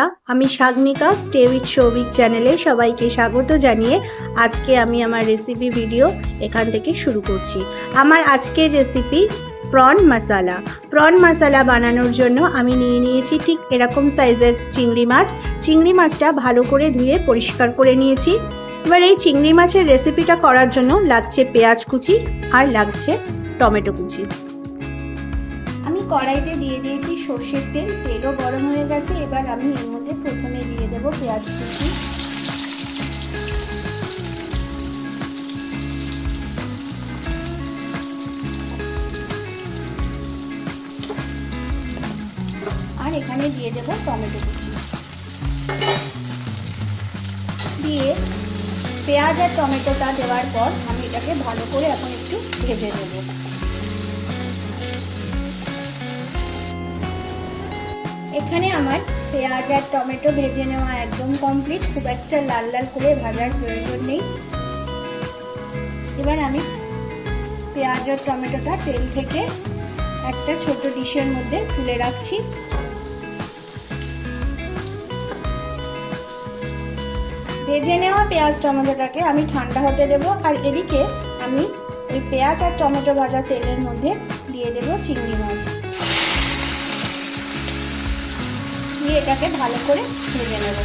বন্ধুরা, আমি সাগনিকা stay with Souvik চ্যানেলে সবাইকে স্বাগত জানিয়ে আজকে আমি আমার রেসিপি ভিডিও এখান থেকে শুরু করছি। আমার আজকের recipe prawn masala prawn masala বানানোর জন্য আমি নিয়ে নিয়েছি ঠিক এরকম সাইজের চিংড়ি মাছ। চিংড়ি মাছটা ভালো করে ধুয়ে পরিষ্কার করে নিয়েছি। এবার এই চিংড়ি মাছের রেসিপিটা করার জন্য লাগছে পেঁয়াজ কুচি আর লাগছে টমেটো কুচি। কড়াইতে দিয়ে দিয়েছি সর্ষের তেল। তেলও গরম হয়ে গেছে, এবার আমি এর মধ্যে প্রথমে দিয়ে দেব পেঁয়াজ কুচি। আর এখানে দিয়ে দেব টমেটো কুচি। দিয়ে পেঁয়াজ আর টমেটোটা দেওয়ার পর আমি এটাকে ভালো করে এখন একটু ভেজে নেব। এখানে আমার পেঁয়াজ আর টমেটো ভেজে নেওয়া একদম কমপ্লিট খুব একটা লাল লাল করে ভাজার প্রয়োজন নেই। এবার আমি পেঁয়াজ আর টমেটোটা তেল থেকে একটা ছোট ডিশের মধ্যে তুলে রাখছি। ভেজে নেওয়া পেঁয়াজ টমেটোটাকে আমি ঠান্ডা হতে দেব আর এদিকে আমি ওই পেঁয়াজ আর টমেটো ভাজা তেলের মধ্যে দিয়ে দেব চিংড়ি মাছ। দিয়ে এটাকে ভালো করে ভেজে নেব।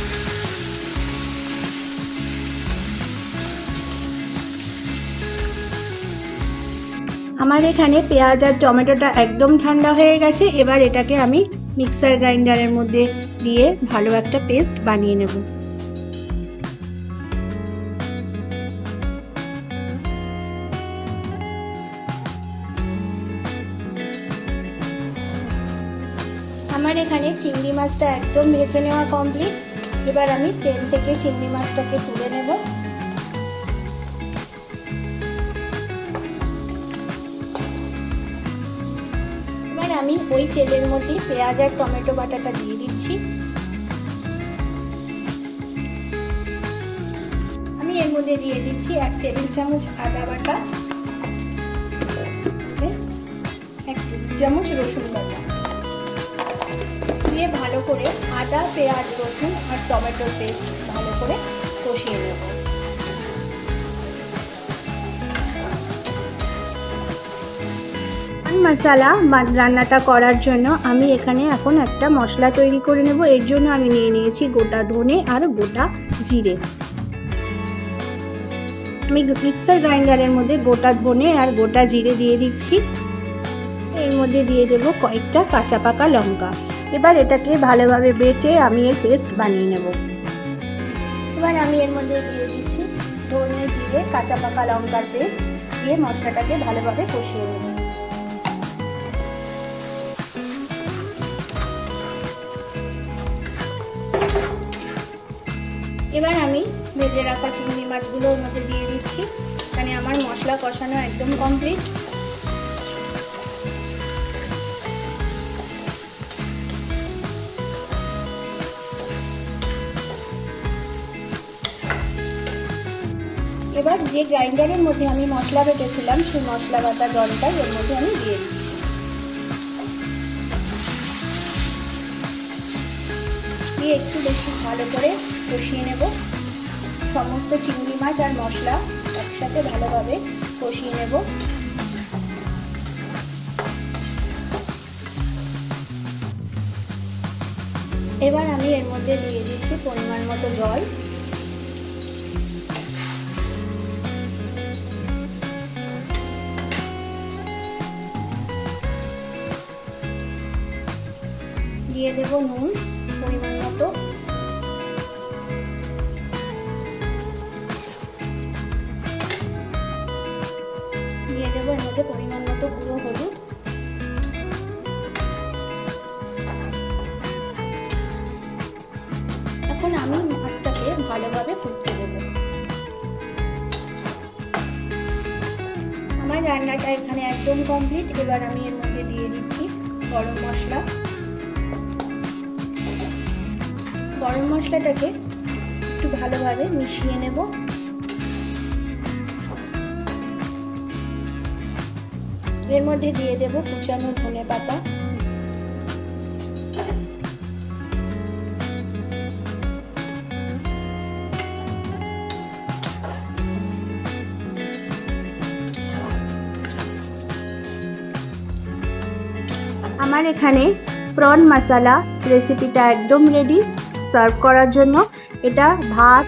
আমার এখানে পেঁয়াজ আর টমেটোটা একদম ঠান্ডা হয়ে গেছে, এবার এটাকে আমি মিক্সার গ্রাইন্ডারের মধ্যে দিয়ে ভালো একটা পেস্ট বানিয়ে নেব। আমার এখানে চিংড়ি মাছটা একদম ভেজে নেওয়া কমপ্লিট এবার আমি তেল থেকে চিংড়ি মাছটাকে তুলে নেব। এবার আমি ওই তেলের মধ্যে পেঁয়াজ আর টমেটো বাটাটা দিয়ে দিচ্ছি। আমি এর মধ্যে দিয়ে দিচ্ছি এক টেবিল চামচ আদা বাটা, এক টেবিল চামচ রসুন বাটা। দিয়ে ভালো করে আদা, পেঁয়াজ, রসুন আর টমেটোর পেস্ট ভালো করে কষিয়ে নেব। মশালা রান্নাটা করার জন্য আমি এখানে এখন একটা মশলা তৈরি করে নেব। এর জন্য আমি নিয়ে নিয়েছি গোটা ধনে আর গোটা জিরে। আমি মিক্সার গ্রাইন্ডারের মধ্যে গোটা ধনে আর গোটা জিরে দিয়ে দিচ্ছি। এর মধ্যে দিয়ে দেব কয়েকটা কাঁচা পাকা লঙ্কা। এবার এটাকে ভালোভাবে বেটে আমি এর পেস্ট বানিয়ে নেব। এবার আমি এর মধ্যে দিয়ে দিচ্ছি ধনে জিরে, কাঁচা পাকা লঙ্কার পেস্ট দিয়ে মশলাটাকে ভালোভাবে কষিয়ে নেব। এবার আমি ভেজে রাখা চিংড়ি মাছগুলো ওর মধ্যে দিয়ে দিচ্ছি। এখানে আমার মশলা কষানো একদম কমপ্লিট এবার যে গ্রাইন্ডারের মধ্যে আমি মশলা বেটেছিলাম, সেই মশলা বাটা জলটা এর মধ্যে আমি দিয়ে দিচ্ছি। দিয়ে একটু বেশি ভালো করে কষিয়ে নেব। সমস্ত চিংড়ি মাছ আর মশলা একসাথে ভালোভাবে কষিয়ে নেব। এবার আমি এর মধ্যে দিয়ে দিচ্ছি পরিমাণ মতো জল। দেব নুন, পরিমাণ মতো। দিয়ে দেবো এর মধ্যে পরিমাণ মতো গুঁড়ো হলুদ। এখন আমি মাছটাকে ভালোভাবে ফুটতে দেবো। আমার রান্নাটা এখানে একদম কমপ্লিট এবার আমি এর মধ্যে দিয়ে দিচ্ছি গরম মশলা। গরম মশলাটাকে একটু ভালোভাবে মিশিয়ে নেব। এর মধ্যে দিয়ে দেব কুচানো ধনে পাতা। আমার এখানে প্রন মশলা রেসিপিটা একদম রেডি সার্ভ করার জন্য এটা ভাত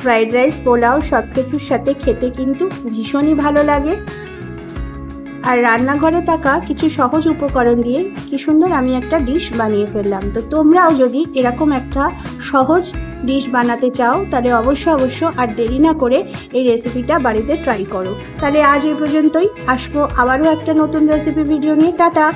ফ্রাইড রাইস পোলাও সব কিছুর সাথে খেতে কিন্তু ভীষণই ভালো লাগে। আর রান্নাঘরে থাকা কিছু সহজ উপকরণ দিয়ে কি সুন্দর আমি একটা ডিশ বানিয়ে ফেললাম। তো তোমরাও যদি এরকম একটা সহজ ডিশ বানাতে চাও, তাহলে অবশ্য অবশ্য আর দেরি না করে এই রেসিপিটা বাড়িতে ট্রাই করো। তাহলে আজ এই পর্যন্তই। আসব আবারও একটা নতুন রেসিপি ভিডিও নিয়ে। টাটা!